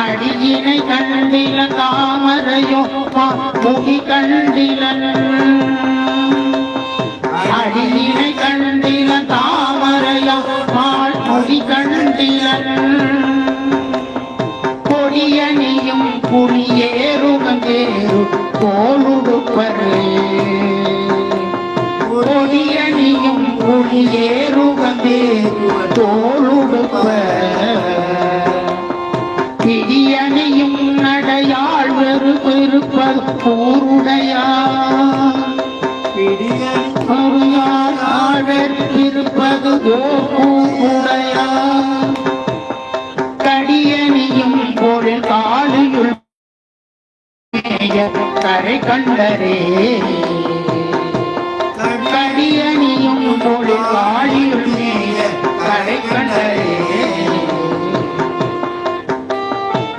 அடியினை கண்டில தாமரையோ முகி கண்டிலன். அடியினை கண்டில தாமரையா மாள் முடி கண்டிலன். கொடியணியும் புலியேறுகேறு போலுடுப்பரே கொடியணியும் புலியேறுகேறு தோளுடுப்ப பிடியணியும் நடையாள் வெறு பெருப்பது கூருடையார் இருப்பது ஓடையா கடியணியும் ஒரு காலியுள் கரை கண்டரே.